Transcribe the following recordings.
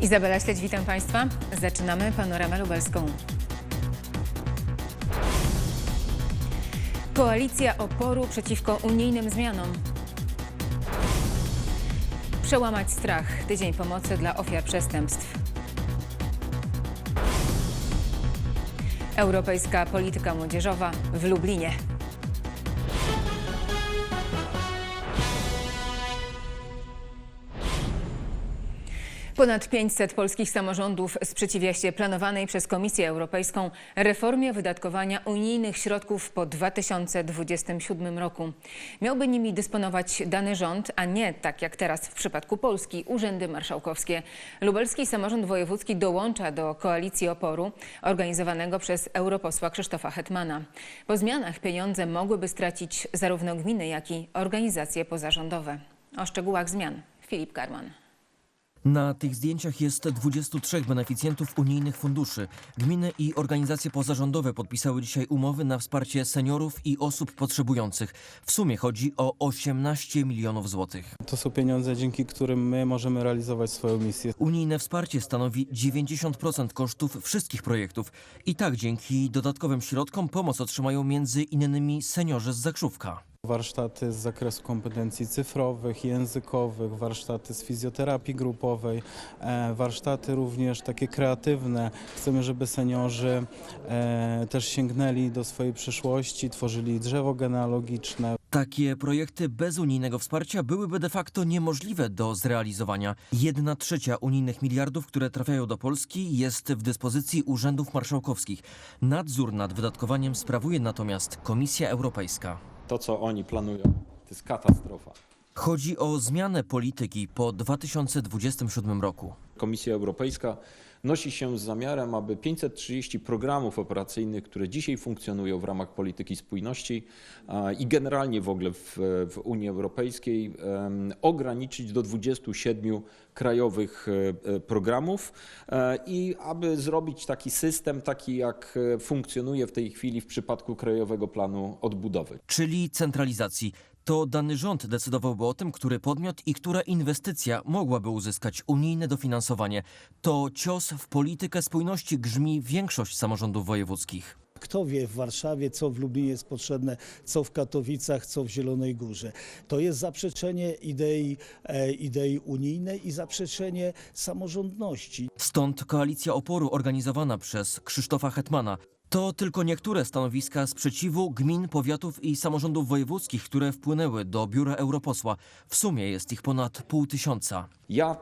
Izabela Śledź, witam Państwa. Zaczynamy panoramę lubelską. Koalicja oporu przeciwko unijnym zmianom. Przełamać strach. Tydzień pomocy dla ofiar przestępstw. Europejska polityka młodzieżowa w Lublinie. Ponad 500 polskich samorządów sprzeciwia się planowanej przez Komisję Europejską reformie wydatkowania unijnych środków po 2027 roku. Miałby nimi dysponować dany rząd, a nie tak jak teraz w przypadku Polski urzędy marszałkowskie. Lubelski Samorząd Wojewódzki dołącza do koalicji oporu organizowanego przez europosła Krzysztofa Hetmana. Po zmianach pieniądze mogłyby stracić zarówno gminy, jak i organizacje pozarządowe. O szczegółach zmian Filip Karman. Na tych zdjęciach jest 23 beneficjentów unijnych funduszy. Gminy i organizacje pozarządowe podpisały dzisiaj umowy na wsparcie seniorów i osób potrzebujących. W sumie chodzi o 18 milionów złotych. To są pieniądze, dzięki którym my możemy realizować swoją misję. Unijne wsparcie stanowi 90% kosztów wszystkich projektów. I tak dzięki dodatkowym środkom pomoc otrzymają między innymi seniorzy z Zakrzówka. Warsztaty z zakresu kompetencji cyfrowych, językowych, warsztaty z fizjoterapii grupowej, e, warsztaty również takie kreatywne. Chcemy, żeby seniorzy e, też sięgnęli do swojej przyszłości, tworzyli drzewo genealogiczne, Takie projekty bez unijnego wsparcia byłyby de facto niemożliwe do zrealizowania. Jedna trzecia unijnych miliardów, które trafiają do Polski, jest w dyspozycji urzędów marszałkowskich. Nadzór nad wydatkowaniem sprawuje natomiast Komisja Europejska. To, co oni planują, to jest katastrofa. Chodzi o zmianę polityki po 2027 roku. Komisja Europejska nosi się z zamiarem, aby 530 programów operacyjnych, które dzisiaj funkcjonują w ramach polityki spójności i generalnie w ogóle w, w Unii Europejskiej, ograniczyć do 27 krajowych e, programów e, i aby zrobić taki system, taki jak e, funkcjonuje w tej chwili w przypadku Krajowego Planu Odbudowy. Czyli centralizacji. To dany rząd decydowałby o tym, który podmiot i która inwestycja mogłaby uzyskać unijne dofinansowanie. To cios w politykę spójności grzmi większość samorządów wojewódzkich. Kto wie w Warszawie, co w Lublinie jest potrzebne, co w Katowicach, co w Zielonej Górze. To jest zaprzeczenie idei, e, idei unijnej i zaprzeczenie samorządności. Stąd koalicja oporu organizowana przez Krzysztofa Hetmana. To tylko niektóre stanowiska sprzeciwu gmin, powiatów i samorządów wojewódzkich, które wpłynęły do biura europosła. W sumie jest ich ponad pół tysiąca. Ja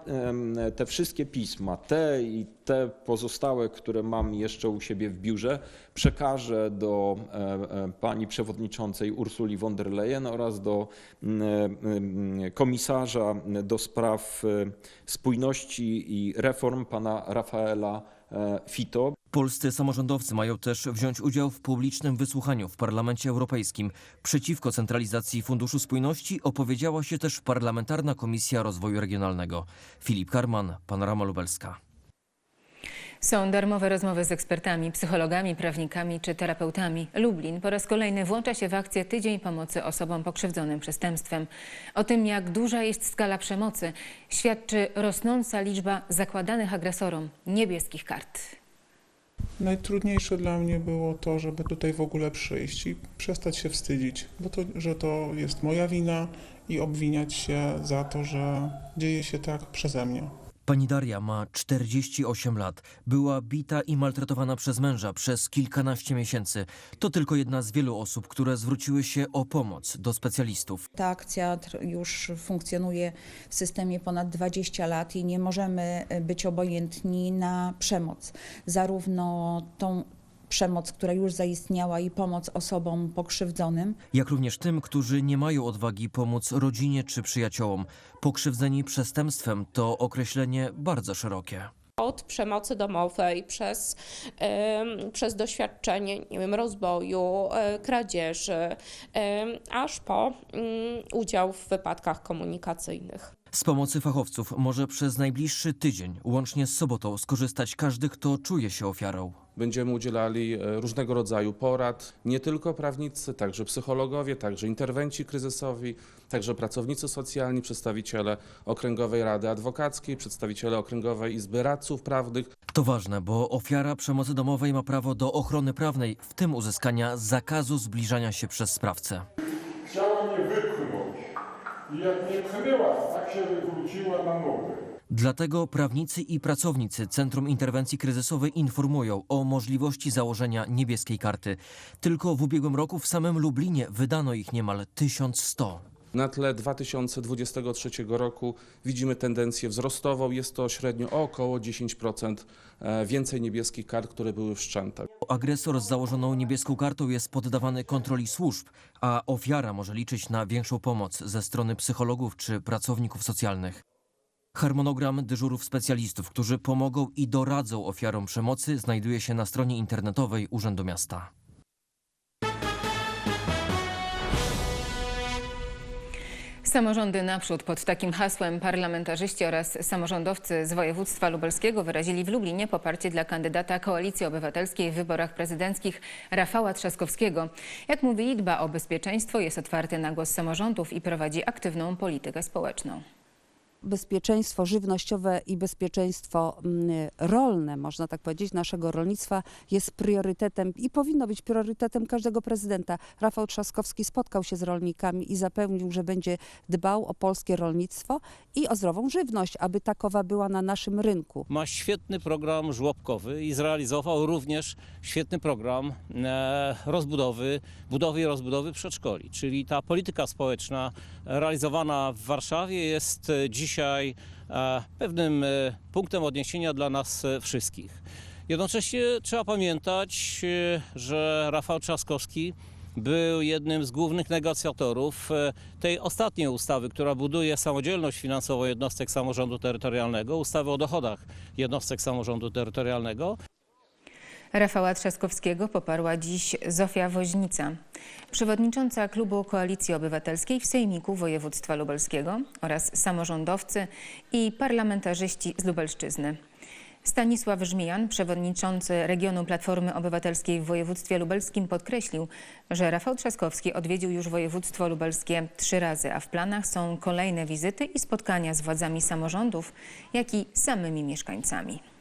te wszystkie pisma, te i te pozostałe, które mam jeszcze u siebie w biurze, przekażę do e, e, pani przewodniczącej Ursuli von der Leyen oraz do komisarza do spraw e, spójności i reform pana Rafaela Fito. Polscy samorządowcy mają też wziąć udział w publicznym wysłuchaniu w Parlamencie Europejskim. Przeciwko centralizacji Funduszu Spójności opowiedziała się też Parlamentarna Komisja Rozwoju Regionalnego. Filip Karman, Panorama Lubelska. Są darmowe rozmowy z ekspertami, psychologami, prawnikami czy terapeutami. Lublin po raz kolejny włącza się w akcję Tydzień Pomocy Osobom Pokrzywdzonym Przestępstwem. O tym, jak duża jest skala przemocy, świadczy rosnąca liczba zakładanych agresorom niebieskich kart. Najtrudniejsze dla mnie było to, żeby tutaj w ogóle przyjść i przestać się wstydzić, bo to, że to jest moja wina i obwiniać się za to, że dzieje się tak przeze mnie. Pani Daria ma 48 lat. Była bita i maltretowana przez męża przez kilkanaście miesięcy. To tylko jedna z wielu osób, które zwróciły się o pomoc do specjalistów. Ta akcja już funkcjonuje w systemie ponad 20 lat i nie możemy e, być obojętni na przemoc. Zarówno tą przemoc, która już zaistniała i pomoc osobom pokrzywdzonym, Jak również tym, którzy nie mają odwagi pomóc rodzinie czy przyjaciołom. Pokrzywdzeni przestępstwem to określenie bardzo szerokie. od przemocy domowej, przez, przez doświadczenie nie wiem, rozboju, e, kradzieży, aż po mm, udział w wypadkach komunikacyjnych. Z pomocy fachowców może przez najbliższy tydzień, łącznie z sobotą, skorzystać każdy, kto czuje się ofiarą. Będziemy udzielali e, różnego rodzaju porad, nie tylko prawnicy, także psychologowie, także interwenci kryzysowi, także pracownicy socjalni, przedstawiciele Okręgowej Rady Adwokackiej, przedstawiciele Okręgowej Izby Radców Prawnych, To ważne, bo ofiara przemocy domowej ma prawo do ochrony prawnej, w tym uzyskania zakazu zbliżania się przez sprawcę. Chciała mnie wypchnąć. I jak mnie pchnęła, tak się wywróciła na nogę. Dlatego prawnicy i pracownicy Centrum Interwencji Kryzysowej informują o możliwości założenia niebieskiej karty. Tylko w ubiegłym roku w samym Lublinie wydano ich niemal 1100. Na tle 2023 roku widzimy tendencję wzrostową. Jest to średnio o około 10% e, więcej niebieskich kart, które były wszczęte. Agresor z założoną niebieską kartą jest poddawany kontroli służb, a ofiara może liczyć na większą pomoc ze strony psychologów czy pracowników socjalnych. Harmonogram dyżurów specjalistów, którzy pomogą i doradzą ofiarom przemocy, znajduje się na stronie internetowej Urzędu Miasta. Samorządy naprzód pod takim hasłem parlamentarzyści oraz samorządowcy z województwa lubelskiego wyrazili w Lublinie poparcie dla kandydata Koalicji Obywatelskiej w wyborach prezydenckich Rafała Trzaskowskiego. Jak mówili, dba o bezpieczeństwo, jest otwarty na głos samorządów i prowadzi aktywną politykę społeczną. Bezpieczeństwo żywnościowe i bezpieczeństwo mm, rolne, można tak powiedzieć, naszego rolnictwa jest priorytetem i powinno być priorytetem każdego prezydenta. Rafał Trzaskowski spotkał się z rolnikami i zapewnił, że będzie dbał o polskie rolnictwo i o zdrową żywność, aby takowa była na naszym rynku. ma świetny program żłobkowy i zrealizował również świetny program e, rozbudowy, budowy i rozbudowy przedszkoli. Czyli ta polityka społeczna realizowana w Warszawie jest e, dzisiaj pewnym e, punktem odniesienia dla nas e, wszystkich. Jednocześnie trzeba pamiętać, e, że Rafał Trzaskowski był jednym z głównych negocjatorów tej ostatniej ustawy, która buduje samodzielność finansową jednostek samorządu terytorialnego, ustawy o dochodach jednostek samorządu terytorialnego. Rafała Trzaskowskiego poparła dziś Zofia Woźnica, przewodnicząca klubu Koalicji Obywatelskiej w Sejmiku Województwa Lubelskiego oraz samorządowcy i parlamentarzyści z Lubelszczyzny. Stanisław Żmijan, przewodniczący regionu Platformy Obywatelskiej w województwie lubelskim podkreślił, że Rafał Trzaskowski odwiedził już województwo lubelskie trzy razy, a w planach są kolejne wizyty i spotkania z władzami samorządów, jak i samymi mieszkańcami.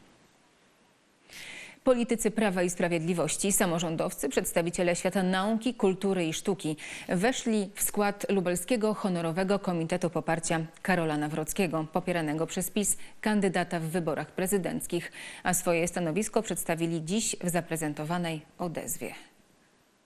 Politycy Prawa i Sprawiedliwości, samorządowcy, przedstawiciele świata nauki, kultury i sztuki weszli w skład lubelskiego honorowego komitetu poparcia Karola Nawrockiego, popieranego przez PiS kandydata w wyborach prezydenckich, a swoje stanowisko przedstawili dziś w zaprezentowanej odezwie.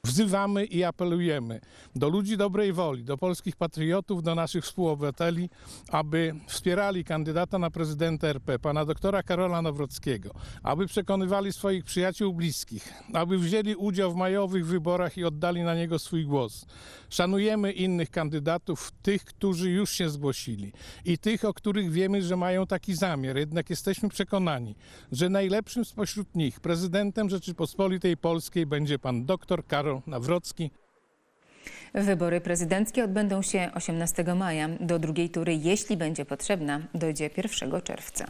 Wzywamy i apelujemy do ludzi dobrej woli, do polskich patriotów, do naszych współobywateli, aby wspierali kandydata na prezydenta RP, pana doktora Karola Nawrockiego, aby przekonywali swoich przyjaciół bliskich, aby wzięli udział w majowych wyborach i oddali na niego swój głos. Szanujemy innych kandydatów, tych, którzy już się zgłosili i tych, o których wiemy, że mają taki zamiar. Jednak jesteśmy przekonani, że najlepszym spośród nich prezydentem Rzeczypospolitej Polskiej będzie pan doktor Karol Nawrocki. Wybory prezydenckie odbędą się 18 maja. Do drugiej tury, jeśli będzie potrzebna, dojdzie 1 czerwca.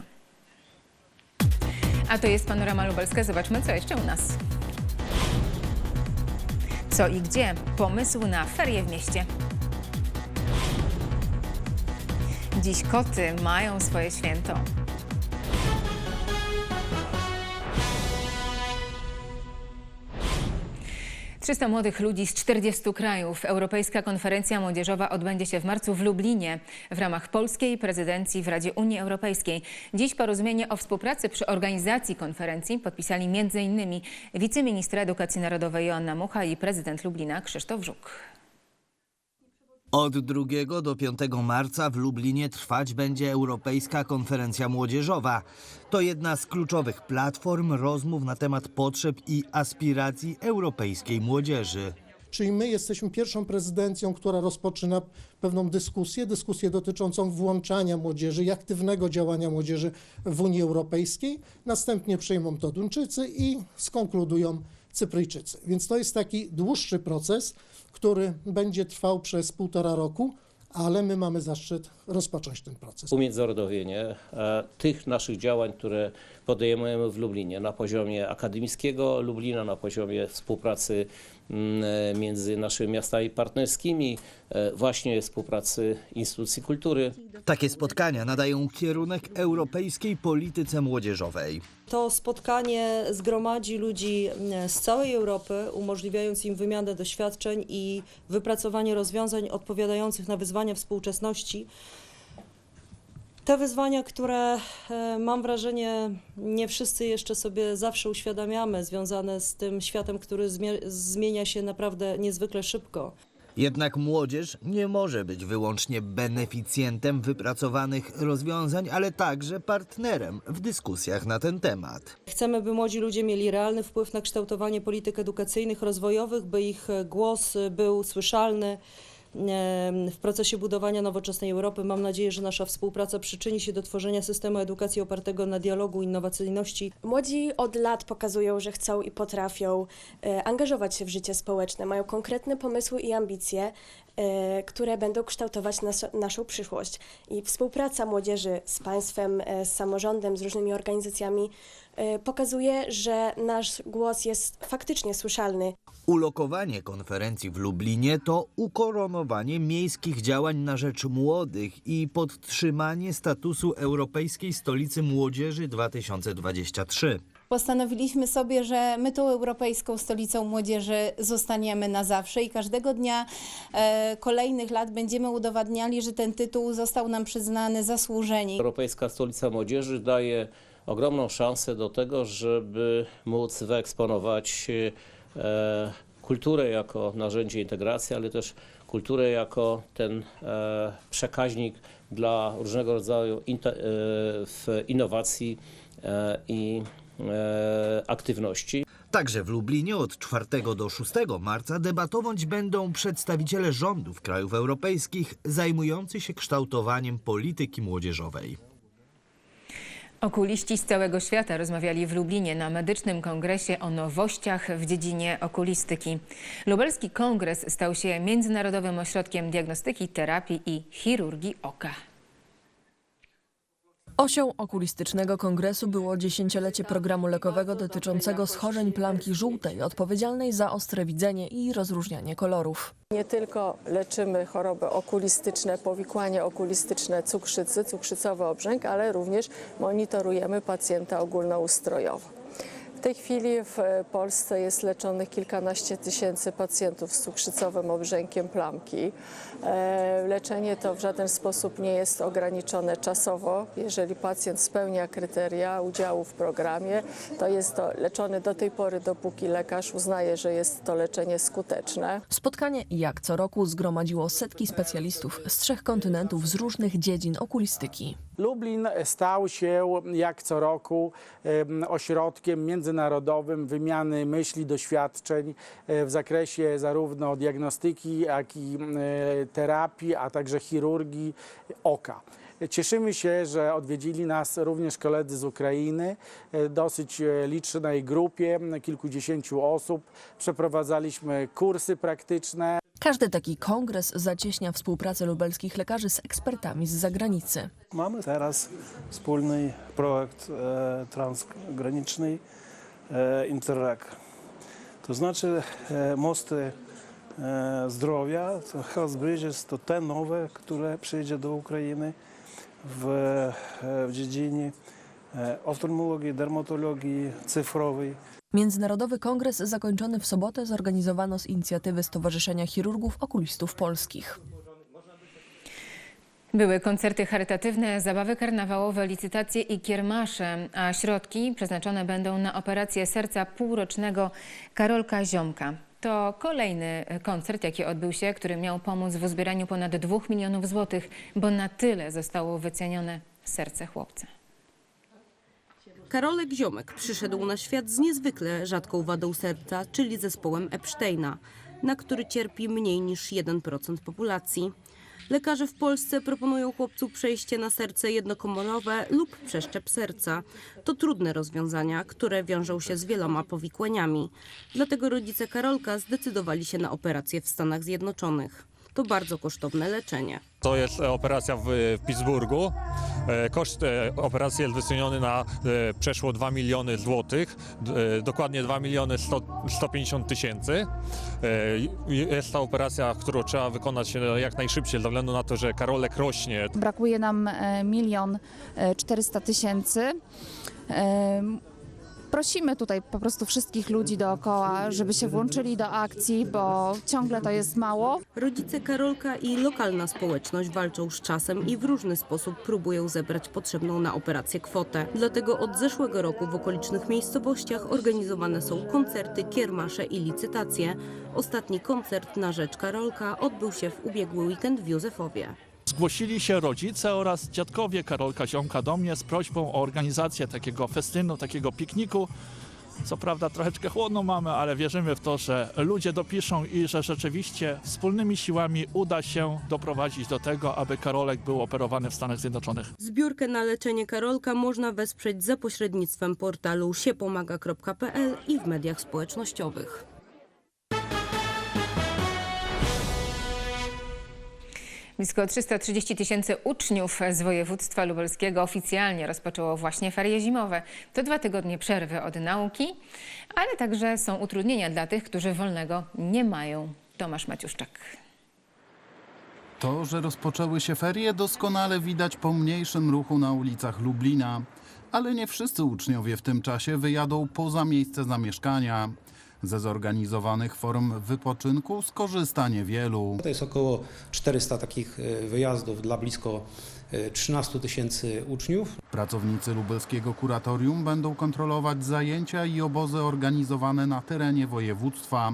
A to jest Panorama Lubelska. Zobaczmy, co jeszcze u nas. Co i gdzie? Pomysł na ferie w mieście. Dziś koty mają swoje święto. Trzysta młodych ludzi z 40 krajów. Europejska Konferencja Młodzieżowa odbędzie się w marcu w Lublinie w ramach polskiej prezydencji w Radzie Unii Europejskiej. Dziś porozumienie o współpracy przy organizacji konferencji podpisali m.in. wiceministra edukacji narodowej Joanna Mucha i prezydent Lublina Krzysztof Żuk. Od 2 do 5 marca w Lublinie trwać będzie Europejska Konferencja Młodzieżowa. To jedna z kluczowych platform rozmów na temat potrzeb i aspiracji europejskiej młodzieży. Czyli my jesteśmy pierwszą prezydencją, która rozpoczyna pewną dyskusję, dyskusję dotyczącą włączania młodzieży i aktywnego działania młodzieży w Unii Europejskiej. Następnie przyjmą to Duńczycy i skonkludują Cypryjczycy. Więc to jest taki dłuższy proces, który będzie trwał przez półtora roku, ale my mamy zaszczyt rozpocząć ten proces. Umiędzynarodowienie e, tych naszych działań, które podejmujemy w Lublinie na poziomie akademickiego Lublina, na poziomie współpracy między naszymi miastami partnerskimi, e, właśnie współpracy instytucji kultury. Takie spotkania nadają kierunek europejskiej polityce młodzieżowej. To spotkanie zgromadzi ludzi mm, z całej Europy, umożliwiając im wymianę doświadczeń i wypracowanie rozwiązań odpowiadających na wyzwania współczesności. Te wyzwania, które e, mam wrażenie nie wszyscy jeszcze sobie zawsze uświadamiamy, związane z tym światem, który zmie- zmienia się naprawdę niezwykle szybko. Jednak młodzież nie może być wyłącznie beneficjentem wypracowanych rozwiązań, ale także partnerem w dyskusjach na ten temat. Chcemy, by młodzi ludzie mieli realny wpływ na kształtowanie polityk edukacyjnych, rozwojowych, by ich głos był słyszalny w procesie budowania nowoczesnej Europy. Mam nadzieję, że nasza współpraca przyczyni się do tworzenia systemu edukacji opartego na dialogu, innowacyjności. Młodzi od lat pokazują, że chcą i potrafią e, angażować się w życie społeczne, mają konkretne pomysły i ambicje, e, które będą kształtować nas, naszą przyszłość. I współpraca młodzieży z państwem, e, z samorządem, z różnymi organizacjami pokazuje, że nasz głos jest faktycznie słyszalny. Ulokowanie konferencji w Lublinie to ukoronowanie miejskich działań na rzecz młodych i podtrzymanie statusu Europejskiej Stolicy Młodzieży 2023. Postanowiliśmy sobie, że my tą Europejską Stolicą Młodzieży zostaniemy na zawsze i każdego dnia e, kolejnych lat będziemy udowadniali, że ten tytuł został nam przyznany zasłużeni. Europejska Stolica Młodzieży daje ogromną szansę do tego, żeby móc wyeksponować e, kulturę jako narzędzie integracji, ale też kulturę jako ten e, przekaźnik dla różnego rodzaju e, innowacji i aktywności. Także w Lublinie od 4 do 6 marca debatować będą przedstawiciele rządów krajów europejskich zajmujący się kształtowaniem polityki młodzieżowej. Okuliści z całego świata rozmawiali w Lublinie na medycznym kongresie o nowościach w dziedzinie okulistyki. Lubelski kongres stał się międzynarodowym ośrodkiem diagnostyki, terapii i chirurgii oka. Osią okulistycznego kongresu było dziesięciolecie programu lekowego dotyczącego schorzeń plamki żółtej, odpowiedzialnej za ostre widzenie i rozróżnianie kolorów. Nie tylko leczymy choroby okulistyczne, powikłanie okulistyczne cukrzycy, cukrzycowy obrzęk, ale również monitorujemy pacjenta ogólnoustrojowo. Tej chwili w Polsce jest leczonych kilkanaście tysięcy pacjentów z cukrzycowym obrzękiem plamki. E, Leczenie to w żaden sposób nie jest ograniczone czasowo. Jeżeli pacjent spełnia kryteria udziału w programie, to jest to leczony do tej pory, dopóki lekarz uznaje, że jest to leczenie skuteczne. Spotkanie, jak co roku, zgromadziło setki specjalistów z trzech kontynentów z różnych dziedzin okulistyki. Lublin stał się jak co roku em, ośrodkiem międzynarodowym wymiany myśli, doświadczeń e, w zakresie zarówno diagnostyki, jak i e, terapii, a także chirurgii oka. Cieszymy się, że odwiedzili nas również koledzy z Ukrainy, e, dosyć licznej grupie, kilkudziesięciu osób. Przeprowadzaliśmy kursy praktyczne. Każdy taki kongres zacieśnia współpracę lubelskich lekarzy z ekspertami z zagranicy. Mamy teraz wspólny projekt e, transgraniczny e, Interreg. To znaczy e, mosty e, zdrowia, to Health Bridges to te nowe, które przyjdzie do Ukrainy w, e, w dziedzinie e, oftalmologii, dermatologii cyfrowej. Międzynarodowy kongres zakończony w sobotę zorganizowano z inicjatywy Stowarzyszenia Chirurgów Okulistów Polskich. Były koncerty charytatywne, zabawy karnawałowe, licytacje i kiermasze, a środki przeznaczone będą na operację serca półrocznego Karolka Ziomka. To kolejny koncert, jaki odbył się, który miał pomóc w uzbieraniu ponad 2 milionów złotych, bo na tyle zostało wycenione serce chłopca. Karolek Ziomek przyszedł na świat z niezwykle rzadką wadą serca, czyli zespołem Epsteina, na który cierpi mniej niż 1% populacji. Lekarze w Polsce proponują chłopcu przejście na serce jednokomorowe lub przeszczep serca. To trudne rozwiązania, które wiążą się z wieloma powikłaniami. Dlatego rodzice Karolka zdecydowali się na operację w Stanach Zjednoczonych. To bardzo kosztowne leczenie. To jest e, operacja w, w Pittsburghu. E, Koszt e, operacji jest wyceniony na przeszło 2 miliony złotych, dokładnie 2 miliony 100, 150 tysięcy. Jest to operacja, którą trzeba wykonać jak najszybciej, ze względu na to, że Karolek rośnie. Brakuje nam milion e, 400 tysięcy. Prosimy tutaj po prostu wszystkich ludzi dookoła, żeby się włączyli do akcji, bo ciągle to jest mało. Rodzice Karolka i lokalna społeczność walczą z czasem i w różny sposób próbują zebrać potrzebną na operację kwotę. Dlatego od zeszłego roku w okolicznych miejscowościach organizowane są koncerty, kiermasze i licytacje. Ostatni koncert na rzecz Karolka odbył się w ubiegły weekend w Józefowie. Zgłosili się rodzice oraz dziadkowie Karolka Ziomka do mnie z prośbą o organizację takiego festynu, takiego pikniku. Co prawda troszeczkę chłodno mamy, ale wierzymy w to, że ludzie dopiszą i że rzeczywiście wspólnymi siłami uda się doprowadzić do tego, aby Karolek był operowany w Stanach Zjednoczonych. Zbiórkę na leczenie Karolka można wesprzeć za pośrednictwem portalu siepomaga.pl i w mediach społecznościowych. Blisko 330 tysięcy uczniów z województwa lubelskiego oficjalnie rozpoczęło właśnie ferie zimowe. To dwa tygodnie przerwy od nauki, ale także są utrudnienia dla tych, którzy wolnego nie mają. Tomasz Maciuszczak. To, że rozpoczęły się ferie, doskonale widać po mniejszym ruchu na ulicach Lublina. Ale nie wszyscy uczniowie w tym czasie wyjadą poza miejsce zamieszkania. Ze zorganizowanych form wypoczynku skorzysta niewielu. To jest około 400 takich e, wyjazdów dla blisko e, 13 tysięcy uczniów. Pracownicy lubelskiego kuratorium będą kontrolować zajęcia i obozy organizowane na terenie województwa.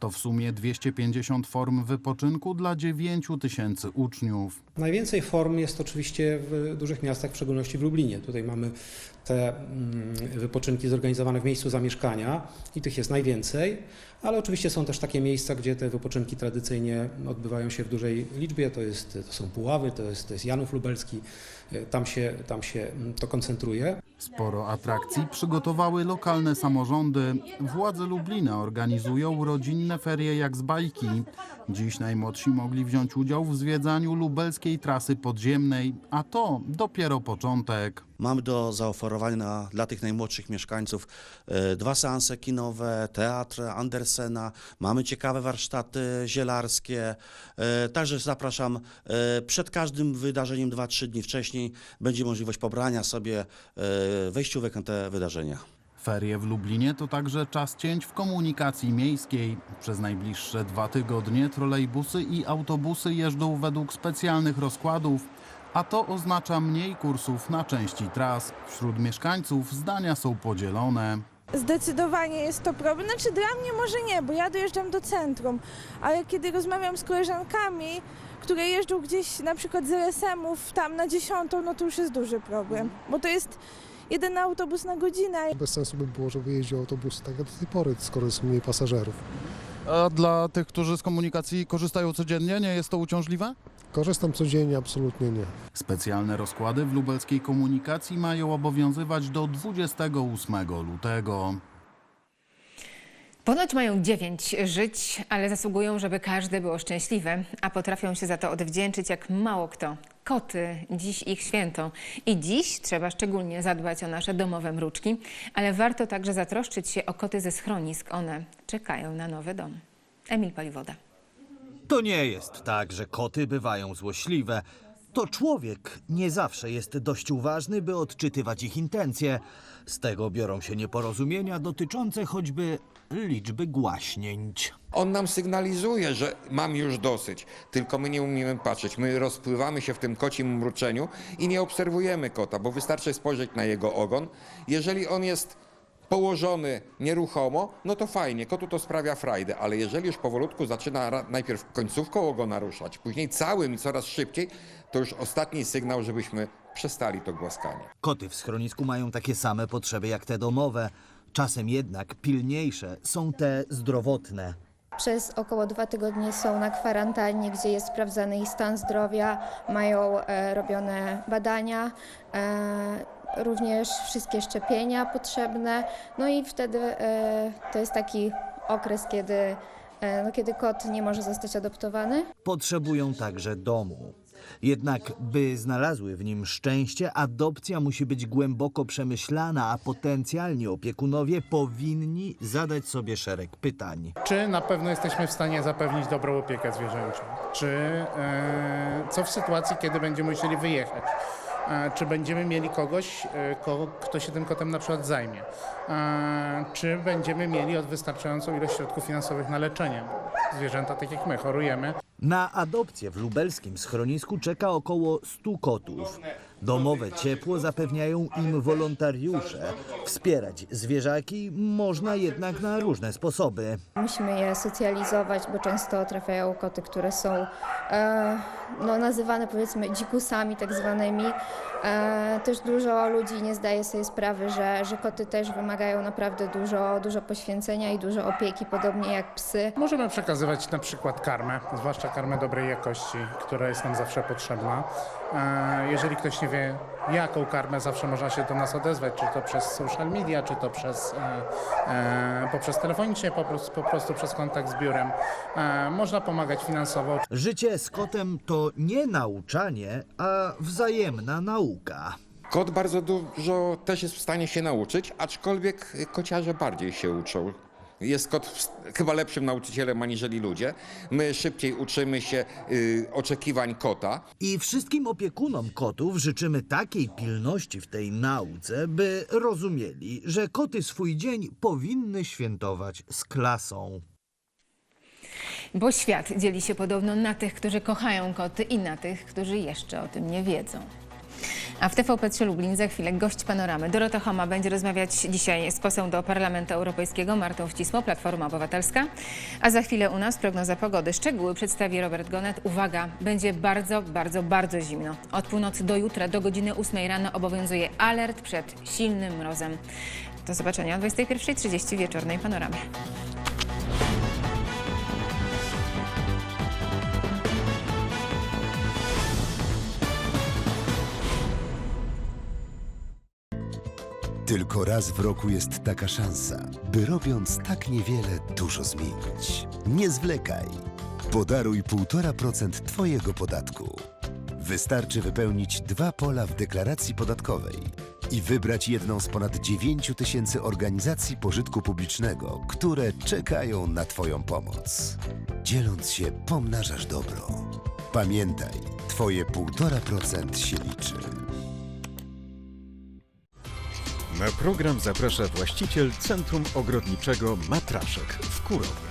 To w sumie 250 form wypoczynku dla 9 tysięcy uczniów. Najwięcej form jest oczywiście w dużych miastach, w szczególności w Lublinie. Tutaj mamy te mm, wypoczynki zorganizowane w miejscu zamieszkania i tych jest najwięcej, ale oczywiście są też takie miejsca, gdzie te wypoczynki tradycyjnie odbywają się w dużej liczbie. To, jest, to są Puławy, to jest, to jest Janów Lubelski. E, Tam się, tam się mm, to koncentruje. Sporo atrakcji przygotowały lokalne samorządy. Władze Lublina organizują rodzinne ferie jak z bajki. Dziś najmłodsi mogli wziąć udział w zwiedzaniu lubelskiej trasy podziemnej, a to dopiero początek. Mamy do zaoferowania dla tych najmłodszych mieszkańców e, dwa seanse kinowe, teatr Andersena, mamy ciekawe warsztaty zielarskie. E, Także zapraszam przed każdym wydarzeniem 2-3 dni wcześniej będzie możliwość pobrania sobie e, wejściówek na te wydarzenia. Ferie w Lublinie to także czas cięć w komunikacji miejskiej. Przez najbliższe dwa tygodnie trolejbusy i autobusy jeżdżą według specjalnych rozkładów, a to oznacza mniej kursów na części tras. Wśród mieszkańców zdania są podzielone. Zdecydowanie jest to problem. Znaczy dla mnie może nie, bo ja dojeżdżam do centrum, ale kiedy rozmawiam z koleżankami, które jeżdżą gdzieś na przykład z RSM-ów tam na dziesiątą, no to już jest duży problem, bo to jest jeden autobus na godzinę. Bez sensu by było, żeby jeździł autobus tak jak do tej pory, skoro jest mniej pasażerów. A dla tych, którzy z komunikacji korzystają codziennie, nie jest to uciążliwe? Korzystam codziennie, absolutnie nie. Specjalne rozkłady w lubelskiej komunikacji mają obowiązywać do 28 lutego. Ponoć mają dziewięć żyć, ale zasługują, żeby każde było szczęśliwe, a potrafią się za to odwdzięczyć jak mało kto. Koty, dziś ich święto. I dziś trzeba szczególnie zadbać o nasze domowe mruczki, ale warto także zatroszczyć się o koty ze schronisk. One czekają na nowy dom. Emil Paliwoda. To nie jest tak, że koty bywają złośliwe. To człowiek nie zawsze jest dość uważny, by odczytywać ich intencje. Z tego biorą się nieporozumienia dotyczące choćby liczby głaśnięć. On nam sygnalizuje, że mam już dosyć, tylko my nie umiemy patrzeć. My rozpływamy się w tym kocim mruczeniu i nie obserwujemy kota, bo wystarczy spojrzeć na jego ogon. Jeżeli on jest położony nieruchomo, no to fajnie, kotu to sprawia frajdę, ale jeżeli już powolutku zaczyna najpierw końcówką ogona ruszać, później całym i coraz szybciej, to już ostatni sygnał, żebyśmy przestali to głaskanie. Koty w schronisku mają takie same potrzeby jak te domowe. Czasem jednak pilniejsze są te zdrowotne. Przez około dwa tygodnie są na kwarantannie, gdzie jest sprawdzany ich stan zdrowia, mają e, robione badania, e, również wszystkie szczepienia potrzebne. No i wtedy e, to jest taki okres, kiedy e, no, kiedy kot nie może zostać adoptowany. Potrzebują także domu. Jednak, by znalazły w nim szczęście, adopcja musi być głęboko przemyślana, a potencjalni opiekunowie powinni zadać sobie szereg pytań. Czy na pewno jesteśmy w stanie zapewnić dobrą opiekę zwierzęciu? Czy e, co w sytuacji, kiedy będziemy musieli wyjechać? Czy będziemy mieli kogoś, e, kto się tym kotem na przykład zajmie? Czy będziemy mieli od wystarczającą ilość środków finansowych na leczenie? Zwierzęta, tak jak my, chorujemy. Na adopcję w lubelskim schronisku czeka około 100 kotów. Domowe ciepło zapewniają im wolontariusze. Wspierać zwierzaki można jednak na różne sposoby. Musimy je socjalizować, bo często trafiają koty, które są e, no, nazywane powiedzmy dzikusami tak zwanymi. E, też dużo ludzi nie zdaje sobie sprawy, że, że koty też wymagają naprawdę dużo, dużo poświęcenia i dużo opieki, podobnie jak psy. Możemy przekazywać na przykład karmę, zwłaszcza karmę dobrej jakości, która jest nam zawsze potrzebna. E, Jeżeli ktoś nie wie, jaką karmę, zawsze można się do nas odezwać, czy to przez social media, czy to przez, e, e, poprzez telefonicznie, po prostu, po prostu przez kontakt z biurem. E, Można pomagać finansowo. Życie z kotem to nie nauczanie, a wzajemna nauka. Kot bardzo dużo też jest w stanie się nauczyć, aczkolwiek kociarze bardziej się uczą. Jest kot chyba lepszym nauczycielem aniżeli ludzie. My szybciej uczymy się y, oczekiwań kota. I wszystkim opiekunom kotów życzymy takiej pilności w tej nauce, by rozumieli, że koty swój dzień powinny świętować z klasą. Bo świat dzieli się podobno na tych, którzy kochają koty i na tych, którzy jeszcze o tym nie wiedzą. A w TVP3 Lublin za chwilę gość panoramy. Dorota Homa będzie rozmawiać dzisiaj z poseł do Parlamentu Europejskiego Martą Wcisło, Platforma Obywatelska. A za chwilę u nas prognoza pogody. Szczegóły przedstawi Robert Gonet. Uwaga, będzie bardzo, bardzo, bardzo zimno. Od północy do jutra do godziny 8 rano obowiązuje alert przed silnym mrozem. Do zobaczenia o 21.30 wieczornej panoramie. Tylko raz w roku jest taka szansa, by robiąc tak niewiele, dużo zmienić. Nie zwlekaj. Podaruj 1,5% Twojego podatku. Wystarczy wypełnić dwa pola w deklaracji podatkowej i wybrać jedną z ponad 9 tysięcy organizacji pożytku publicznego, które czekają na Twoją pomoc. Dzieląc się, pomnażasz dobro. Pamiętaj, Twoje 1,5% się liczy. Na program zaprasza właściciel Centrum Ogrodniczego Matraszek w Kurowie.